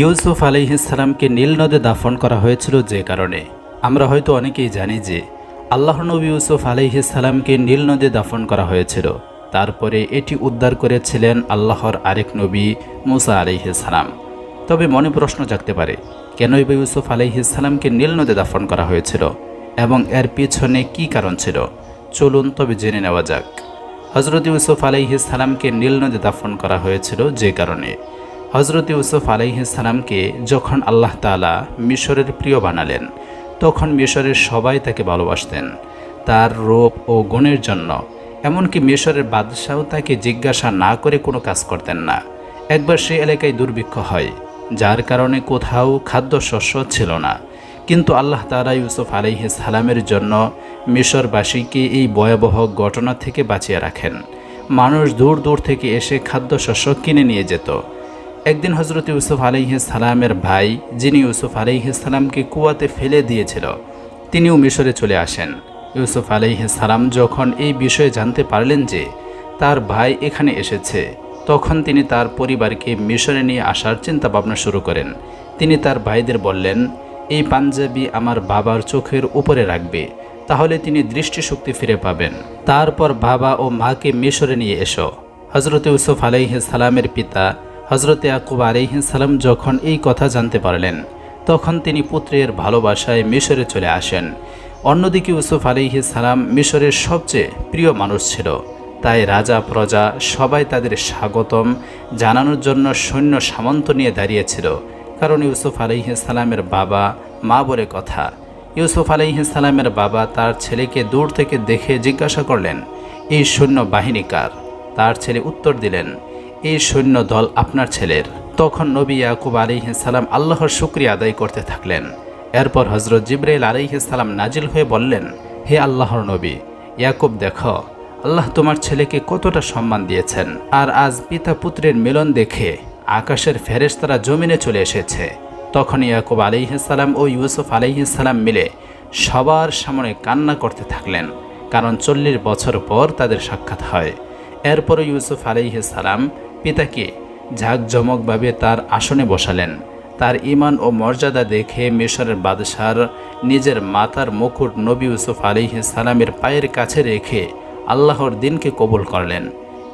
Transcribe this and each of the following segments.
ইউসুফ আলাইহিসালামকে নীল নদে দাফন করা হয়েছিল যে কারণে। আমরা হয়তো অনেকেই জানি যে আল্লাহ নবী ইউসুফ আলাইহিসালামকে নীল নদে দাফন করা হয়েছিল। তারপরে এটি উদ্ধার করেছিলেন আল্লাহর আরেক নবী মুসা আলাইহিসালাম তবে মনে প্রশ্ন জাগতে পারে, কেনই বা ইউসুফ আলাইহিসালামকে নীল নদে দাফন করা হয়েছিল এবং এর পিছনে কি কারণ ছিল? চলুন তবে জেনে নেওয়া যাক। হজরত ইউসুফ আলাইহিসালামকে নীল নদে দাফন করা হয়েছিল যে কারণে। হজরত ইউসুফ আলাইহিসালামকে যখন আল্লাহ তালা মিশরের প্রিয় বানালেন, তখন মিশরের সবাই তাকে ভালোবাসতেন। তার রূপ ও গুণের জন্য, এমনকি মিশরের বাদশাহ তাকে জিজ্ঞাসা না করে কোনো কাজ করতেন না। একবার সেই এলাকায় দুর্ভিক্ষ হয়, যার কারণে কোথাও খাদ্যশস্য ছিল না। কিন্তু আল্লাহ তালা ইউসুফ আলাইহি সালামের জন্য মিশরবাসীকে এই ভয়াবহ ঘটনা থেকে বাঁচিয়ে রাখেন। মানুষ দূর দূর থেকে এসে খাদ্যশস্য কিনে নিয়ে যেত। একদিন হজরত ইউসুফ সালামের ভাই, যিনি ইউসুফ সালামকে কুয়াতে ফেলে দিয়েছিল, তিনিও মিশরে চলে আসেন। ইউসুফ সালাম যখন এই বিষয়ে জানতে পারলেন যে তার ভাই এখানে এসেছে, তখন তিনি তার পরিবারকে মিশরে নিয়ে আসার চিন্তা ভাবনা শুরু করেন। তিনি তার ভাইদের বললেন, এই পাঞ্জাবি আমার বাবার চোখের উপরে রাখবে, তাহলে তিনি দৃষ্টিশক্তি ফিরে পাবেন। তারপর বাবা ও মাকে মিশরে নিয়ে এসো। হজরত ইউসুফ সালামের পিতা হজরত আলাইহি সালাম যখন এই কথা জানতে পারলেন, তখন তিনি পুত্রের ভালোবাসায় মিশরে চলে আসেন। অন্যদিকে ইউসুফ সালাম মিশরের সবচেয়ে প্রিয় মানুষ ছিল। তাই রাজা প্রজা সবাই তাদের স্বাগতম, জানানোর জন্য সৈন্য সামন্ত নিয়ে দাঁড়িয়েছিল কারণ ইউসুফ সালামের বাবা মা বলে কথা। ইউসুফ সালামের বাবা তার ছেলেকে দূর থেকে দেখে জিজ্ঞাসা করলেন, এই সৈন্য বাহিনী কার? তার ছেলে উত্তর দিলেন এই সৈন্য দল আপনার ছেলের। তখন নবী ইয়াকুব সালাম আল্লাহর শুক্রিয়া আদায় করতে থাকলেন। এরপর হজরত জিব্রাইল সালাম নাজিল হয়ে বললেন, হে আল্লাহর নবী, ইয়াকুব দেখো, আল্লাহ তোমার ছেলেকে কতটা সম্মান দিয়েছেন। আর আজ পিতা পুত্রের মিলন দেখে আকাশের ফেরেশতারা জমিনে চলে এসেছে। তখন ইয়াকুব সালাম ও ইউসুফ সালাম মিলে সবার সামনে কান্না করতে থাকলেন, কারণ চল্লিশ বছর পর তাদের সাক্ষাৎ হয়। এরপরে ইউসুফ সালাম পিতাকে ঝাঁকজমকভাবে তার আসনে বসালেন। তার ইমান ও মর্যাদা দেখে মিশরের বাদশার নিজের মাতার মুকুট নবী ইউসুফ আলিহ সালামের পায়ের কাছে রেখে আল্লাহর দিনকে কবুল করলেন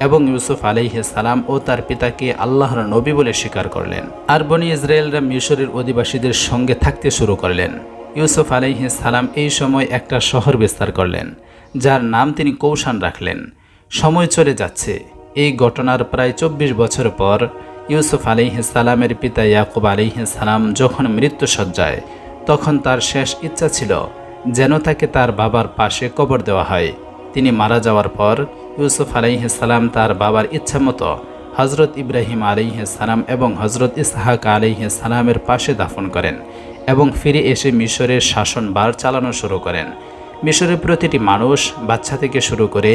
এবং ইউসুফ আলিহ সালাম ও তার পিতাকে আল্লাহর নবী বলে স্বীকার করলেন। আর বনি ইসরায়েলরা মিশরের অধিবাসীদের সঙ্গে থাকতে শুরু করলেন। ইউসুফ আলিহ সালাম এই সময় একটা শহর বিস্তার করলেন, যার নাম তিনি কৌশান রাখলেন। সময় চলে যাচ্ছে এই ঘটনার প্রায় চব্বিশ বছর পর ইউসুফ সালামের পিতা ইয়াকুব সালাম যখন মৃত্যুসজ্জায় তখন তার শেষ ইচ্ছা ছিল যেন তাকে তার বাবার পাশে কবর দেওয়া হয়। তিনি মারা যাওয়ার পর ইউসুফ সালাম তার বাবার ইচ্ছা মতো হজরত ইব্রাহিম সালাম এবং হজরত ইসহাক সালামের পাশে দাফন করেন এবং ফিরে এসে মিশরের শাসনবার চালানো শুরু করেন। মিশরের প্রতিটি মানুষ বাচ্চা থেকে শুরু করে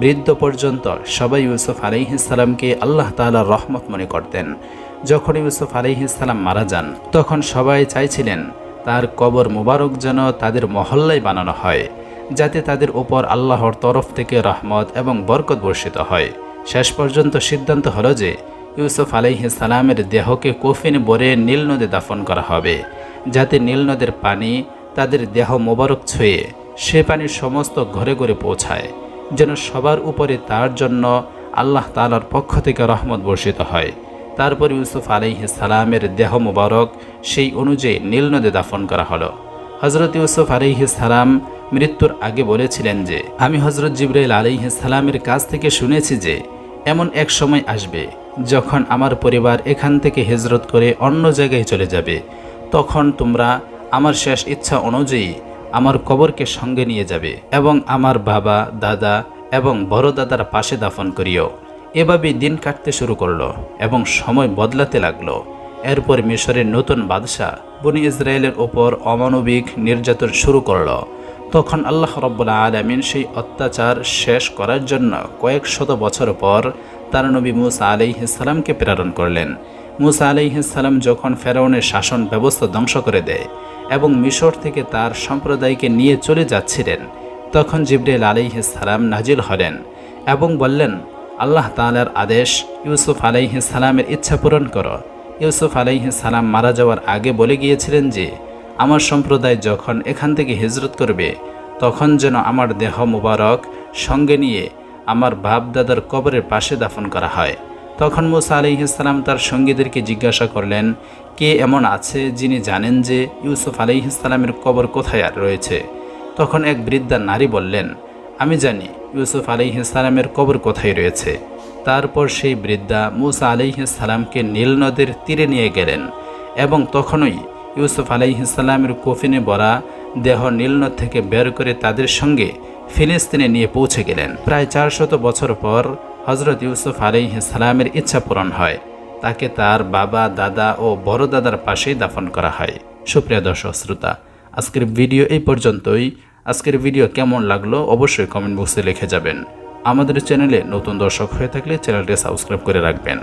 বৃদ্ধ পর্যন্ত সবাই ইউসুফ আলিহিসাল্লামকে আল্লাহ তালার রহমত মনে করতেন। যখন ইউসুফ আলিহিসাল্লাম মারা যান, তখন সবাই চাইছিলেন তার কবর মুবারক যেন তাদের মহল্লায় বানানো হয়, যাতে তাদের ওপর আল্লাহর তরফ থেকে রহমত এবং বরকত বর্ষিত হয়। শেষ পর্যন্ত সিদ্ধান্ত হলো যে ইউসুফ সালামের দেহকে কফিন বরে নীল নদে দাফন করা হবে, যাতে নীল নদের পানি তাদের দেহ মোবারক ছুঁয়ে সে পানি সমস্ত ঘরে ঘরে পৌঁছায়, যেন সবার উপরে তার জন্য আল্লাহ তালার পক্ষ থেকে রহমত বর্ষিত হয়। তারপর ইউসুফ আলাইহি সালামের দেহ মুবারক সেই অনুযায়ী নীল নদে দাফন করা হলো। হজরত ইউসুফ আলাইহি সালাম মৃত্যুর আগে বলেছিলেন যে, আমি হজরত জিব্রাইল আলাইহি সালামের কাছ থেকে শুনেছি যে, এমন এক সময় আসবে যখন আমার পরিবার এখান থেকে হিজরত করে অন্য জায়গায় চলে যাবে। তখন তোমরা আমার শেষ ইচ্ছা অনুযায়ী আমার কবরকে সঙ্গে নিয়ে যাবে এবং আমার বাবা, দাদা এবং বড় দাদার পাশে দাফন করিও। এভাবে দিন কাটতে শুরু করল এবং সময় বদলাতে লাগল। এরপর মিশরের নতুন বাদশাহ বনি ইসরায়েলের ওপর অমানবিক নির্যাতন শুরু করল। তখন আল্লাহ রব্বুল্লা আলমিন সেই অত্যাচার শেষ করার জন্য কয়েক শত বছর পর তার নবী মুসা আলাইহিসাল্লামকে প্রেরণ করলেন। মুসা আলাইহিসাল্লাম যখন ফেরাউনের শাসন ব্যবস্থা ধ্বংস করে দেয় এবং মিশর থেকে তার সম্প্রদায়কে নিয়ে চলে যাচ্ছিলেন। তখন জিব্রাইল সালাম নাজিল হলেন এবং বললেন, আল্লাহ তালার আদেশ, ইউসুফ সালামের ইচ্ছা পূরণ করো। ইউসুফ আলাইহি সালাম মারা যাওয়ার আগে বলে গিয়েছিলেন যে, আমার সম্প্রদায় যখন এখান থেকে হিজরত করবে, তখন যেন আমার দেহ মুবারক সঙ্গে নিয়ে আমার বাপ দাদার কবরের পাশে দাফন করা হয়। তখন মুসা আলাইহিসাল্লাম তার সঙ্গীদেরকে জিজ্ঞাসা করলেন, কে এমন আছে যিনি জানেন যে ইউসুফ আলাইহিসাল্লামের কবর কোথায় রয়েছে? তখন এক বৃদ্ধা নারী বললেন, আমি জানি ইউসুফ আলি আলাইহিসাল্লামের কবর কোথায় রয়েছে। তারপর সেই বৃদ্ধা মুসা আলাইহিসাল্লামকে নীল নদের তীরে নিয়ে গেলেন এবং তখনই ইউসুফ আলাইহিসাল্লামের কফিনে বরা দেহ নীলনদ থেকে বের করে তাদের সঙ্গে ফিলিস্তিনে নিয়ে পৌঁছে গেলেন। প্রায় চারশত বছর পর হজরত ইউসুফ আলাইহিসাল্লামের ইচ্ছা পূরণ হয়। তাকে তার বাবা, দাদা ও বড় দাদার পাশেই দাফন করা হয়। সুপ্রিয় দর্শক, শ্রোতা, আজকের ভিডিও এই পর্যন্তই। আজকের ভিডিও কেমন লাগল অবশ্যই কমেন্ট বক্সে লিখে যাবেন। আমাদের চ্যানেলে নতুন দর্শক হয়ে থাকলে চ্যানেলটি সাবস্ক্রাইব করে রাখবেন।